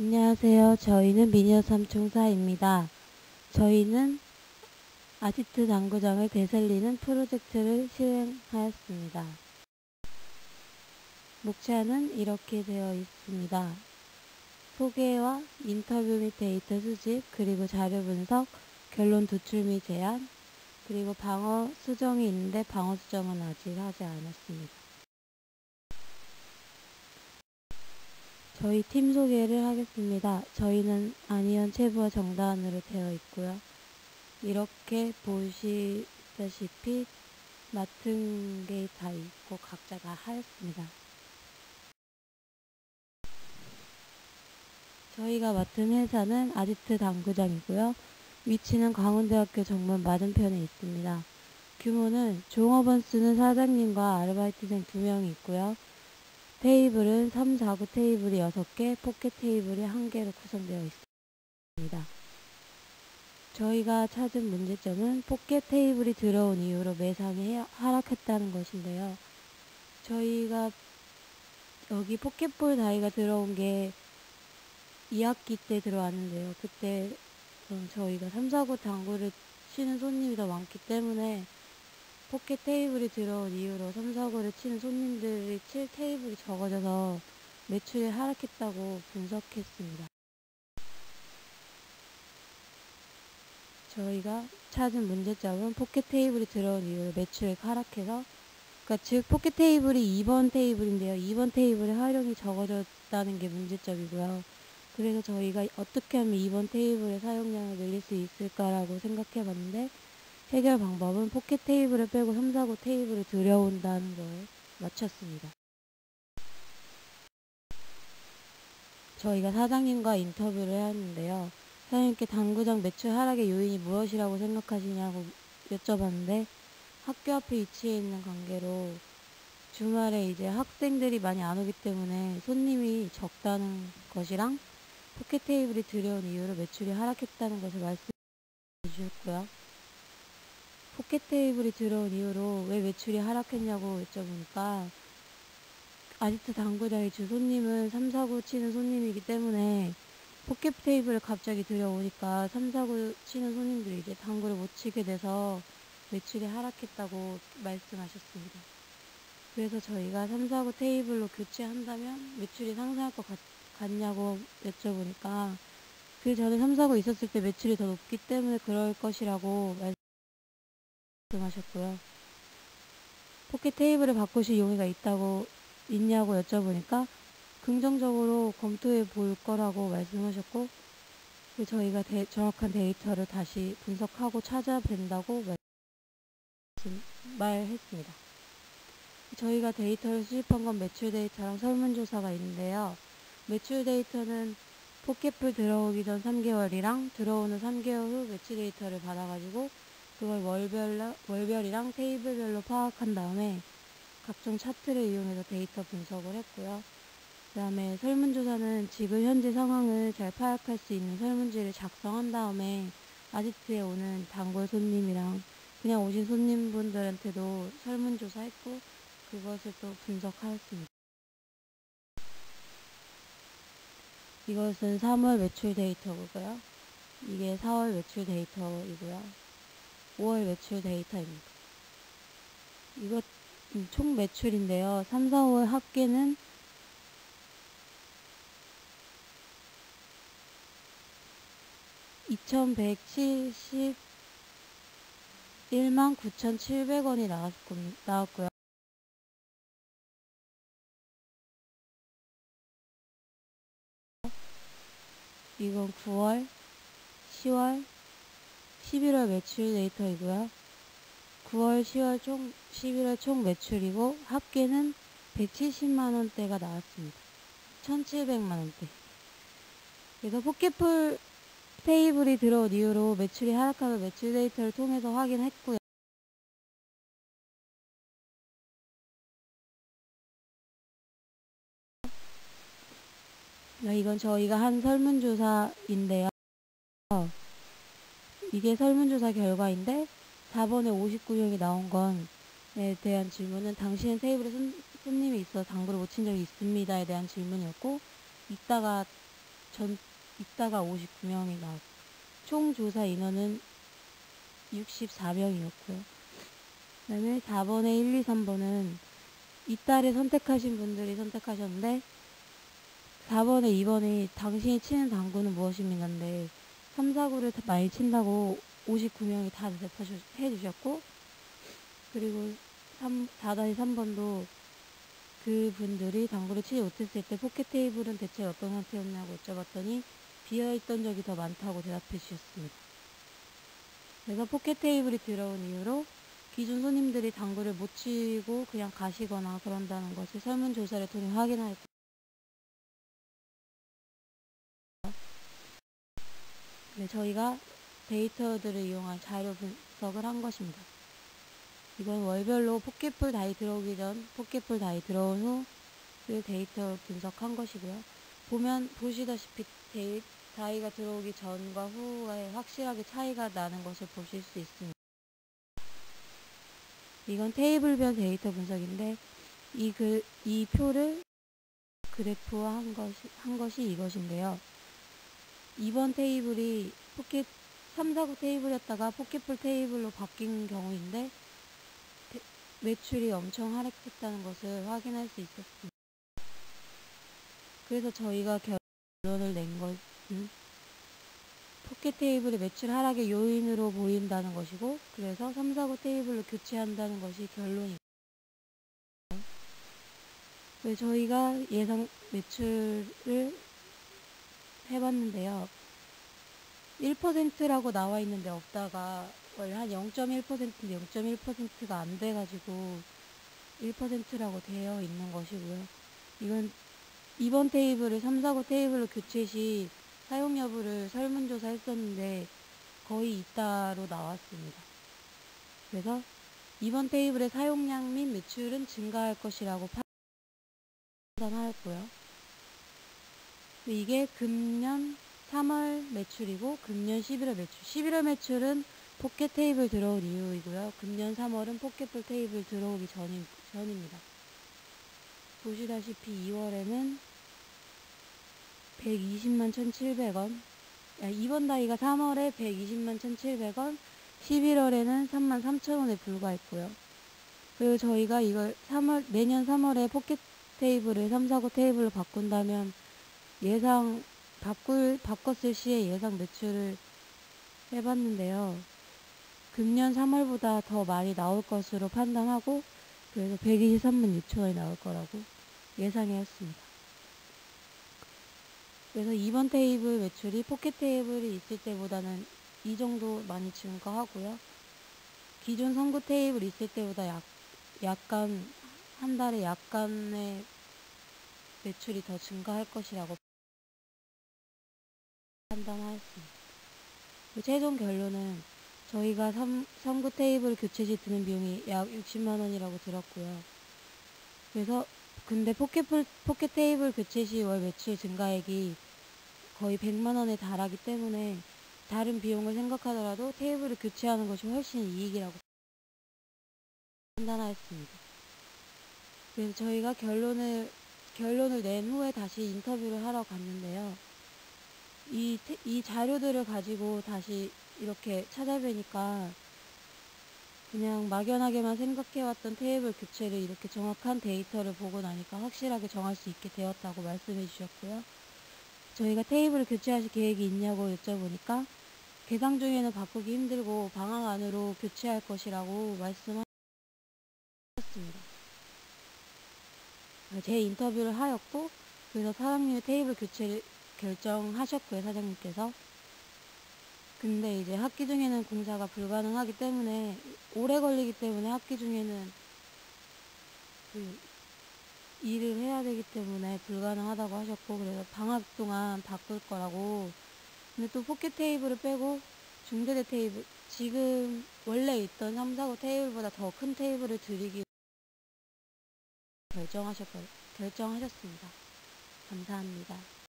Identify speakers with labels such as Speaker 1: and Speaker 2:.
Speaker 1: 안녕하세요. 저희는 미니어 삼총사입니다. 저희는 아지트 당구장을 되살리는 프로젝트를 실행하였습니다. 목차는 이렇게 되어 있습니다. 소개와 인터뷰 및 데이터 수집, 그리고 자료 분석, 결론 도출 및 제안, 그리고 방어 수정이 있는데 방어 수정은 아직 하지 않았습니다. 저희 팀 소개를 하겠습니다. 저희는 안희연 체부와 정다은으로 되어 있고요. 이렇게 보시다시피 맡은 게 다 있고 각자 다 하였습니다. 저희가 맡은 회사는 아지트 당구장이고요. 위치는 강원대학교 정문 맞은편에 있습니다. 규모는 종업원 수는 사장님과 아르바이트생 2명이 있고요. 테이블은 3, 4구 테이블이 6개, 포켓 테이블이 1개로 구성되어 있습니다. 저희가 찾은 문제점은 포켓 테이블이 들어온 이후로 매상이 하락했다는 것인데요. 저희가 여기 포켓볼 다이가 들어온 게 2학기 때 들어왔는데요. 그때 저희가 3, 4구 당구를 치는 손님이 더 많기 때문에 포켓 테이블이 들어온 이후로 3, 4구를 치는 손님들이 칠 테이블이 적어져서 매출이 하락했다고 분석했습니다. 저희가 찾은 문제점은 포켓 테이블이 들어온 이후로 매출이 하락해서 그러니까 즉 포켓 테이블이 2번 테이블인데요. 2번 테이블의 활용이 적어졌다는 게 문제점이고요. 그래서 저희가 어떻게 하면 2번 테이블의 사용량을 늘릴 수 있을까라고 생각해 봤는데 해결 방법은 포켓 테이블을 빼고 3, 4, 9 테이블을 들여온다는 거에 맞췄습니다. 저희가 사장님과 인터뷰를 했는데요. 사장님께 당구장 매출 하락의 요인이 무엇이라고 생각하시냐고 여쭤봤는데 학교 앞에 위치해 있는 관계로 주말에 이제 학생들이 많이 안 오기 때문에 손님이 적다는 것이랑 포켓 테이블이 들여온 이후로 매출이 하락했다는 것을 말씀해 주셨고요. 포켓 테이블이 들어온 이후로 왜 매출이 하락했냐고 여쭤보니까 아지트 당구장의 주 손님은 3, 4, 9 치는 손님이기 때문에 포켓 테이블을 갑자기 들여오니까 3, 4, 9 치는 손님들이 이제 당구를 못 치게 돼서 매출이 하락했다고 말씀하셨습니다. 그래서 저희가 3, 4, 9 테이블로 교체한다면 매출이 상승할 것 같, 같냐고 여쭤보니까 그 전에 3, 4, 9 있었을 때 매출이 더 높기 때문에 그럴 것이라고 말씀하셨 고요. 포켓 테이블을 바꾸실 용의가 있다고 있냐고 여쭤보니까 긍정적으로 검토해 볼 거라고 말씀하셨고 저희가 데, 정확한 데이터를 다시 분석하고 찾아뵌다고 말했습니다. 저희가 데이터를 수집한 건 매출 데이터랑 설문조사가 있는데요. 매출 데이터는 포켓풀 들어오기 전 3개월이랑 들어오는 3개월 후 매출 데이터를 받아가지고 그걸 월별, 월별이랑 테이블별로 파악한 다음에 각종 차트를 이용해서 데이터 분석을 했고요. 그 다음에 설문조사는 지금 현재 상황을 잘 파악할 수 있는 설문지를 작성한 다음에 아지트에 오는 단골 손님이랑 그냥 오신 손님분들한테도 설문조사했고 그것을 또 분석하였습니다. 이것은 3월 매출 데이터고요. 이게 4월 매출 데이터이고요. 5월 매출 데이터입니다. 이것 총 매출인데요. 3, 4, 5월 합계는 2,171만 9,700원이 나왔고요. 이건 9월, 10월, 11월 매출 데이터이고요. 9월, 10월 총, 11월 총 매출이고 합계는 170만 원대가 나왔습니다. 1,700만 원대. 그래서 포켓풀 테이블이 들어온 이후로 매출이 하락하면 매출 데이터를 통해서 확인했고요. 이건 저희가 한 설문조사인데요. 이게 설문조사 결과인데 4번에 59명이 나온 건에 대한 질문은 당신은 테이블에 손, 손님이 있어 당구를 못 친 적이 있습니다에 대한 질문이었고 이따가 전 있다가 59명이 나왔고 총 조사 인원은 64명이었고요. 그다음에 4번에 1, 2, 3번은 이달에 선택하신 분들이 선택하셨는데 4번에 2번이 당신이 치는 당구는 무엇입니까인데 3, 4구를 많이 친다고 59명이 다 대답해 주셨고 그리고 3, 4-3번도 그 분들이 당구를 치지 못했을 때 포켓 테이블은 대체 어떤 상태였냐고 여쭤봤더니 비어있던 적이 더 많다고 대답해 주셨습니다. 그래서 포켓 테이블이 들어온 이유로 기존 손님들이 당구를 못 치고 그냥 가시거나 그런다는 것을 설문조사를 통해 확인하였습니다. 네, 저희가 데이터들을 이용한 자료 분석을 한 것입니다. 이건 월별로 포켓풀 다이 들어오기 전, 포켓풀 다이 들어온 후그 데이터 분석한 것이고요. 보면 보시다시피 데이, 다이가 들어오기 전과 후에 확실하게 차이가 나는 것을 보실 수 있습니다. 이건 테이블별 데이터 분석인데 이, 그, 이 표를 그래프화 한 것이, 한 것이 이것인데요. 2번 테이블이 포켓 3, 4, 9 테이블이었다가 포켓풀 테이블로 바뀐 경우인데 대, 매출이 엄청 하락했다는 것을 확인할 수 있었습니다. 그래서 저희가 결론을 낸 것은 포켓 테이블의 매출 하락의 요인으로 보인다는 것이고 그래서 3, 4, 9 테이블로 교체한다는 것이 결론입니다. 저희가 예상 매출을 해봤는데요. 1%라고 나와 있는데 없다가 원래 한 0.1%인데 0.1%가 안 돼가지고 1%라고 되어 있는 것이고요. 이건 이번 테이블을 3, 4, 9 테이블로 교체 시 사용 여부를 설문조사 했었는데 거의 있다로 나왔습니다. 그래서 이번 테이블의 사용량 및 매출은 증가할 것이라고 판단하였고요. 이게 금년 3월 매출이고 금년 11월 매출. 11월 매출은 포켓 테이블 들어온 이후이고요. 금년 3월은 포켓풀 테이블 들어오기 전이, 전입니다. 보시다시피 2월에는 120만 1,700원. 이번 다이가 3월에 120만 1,700원, 11월에는 3만 3천원에 불과했고요. 그리고 저희가 이걸 3월, 내년 3월에 포켓 테이블을 3, 4, 9 테이블로 바꾼다면 예상 바꿀, 바꿨을 시에 예상 매출을 해봤는데요. 금년 3월보다 더 많이 나올 것으로 판단하고 그래서 123만 6천원이 나올 거라고 예상했습니다. 그래서 이번 테이블 매출이 포켓 테이블이 있을 때보다는 이 정도 많이 증가하고요. 기존 선구 테이블 있을 때보다 약, 약간 한 달에 약간의 매출이 더 증가할 것이라고 판단하였습니다. 최종 결론은 저희가 선, 선구 테이블 교체 시 드는 비용이 약 60만 원이라고 들었고요. 그래서 근데 포켓, 포켓 테이블 교체 시 월 매출 증가액이 거의 100만 원에 달하기 때문에 다른 비용을 생각하더라도 테이블을 교체하는 것이 훨씬 이익이라고 판단하였습니다. 그래서 저희가 결론을 결론을 낸 후에 다시 인터뷰를 하러 갔는데요. 이, 이 자료들을 가지고 다시 이렇게 찾아뵈니까 그냥 막연하게만 생각해왔던 테이블 교체를 이렇게 정확한 데이터를 보고 나니까 확실하게 정할 수 있게 되었다고 말씀해 주셨고요. 저희가 테이블을 교체하실 계획이 있냐고 여쭤보니까 개상 중에는 바꾸기 힘들고 방학 안으로 교체할 것이라고 말씀하셨습니다. 제 인터뷰를 하였고 그래서 사장님의 테이블 교체를 결정하셨고요, 사장님께서. 근데 이제 학기 중에는 공사가 불가능하기 때문에 오래 걸리기 때문에 학기 중에는 그 일을 해야 되기 때문에 불가능하다고 하셨고 그래서 방학 동안 바꿀 거라고 근데 또 포켓 테이블을 빼고 중대대 테이블 지금 원래 있던 3, 4, 5 테이블보다 더 큰 테이블을 드리기 결정하셨 결정하셨습니다. 감사합니다.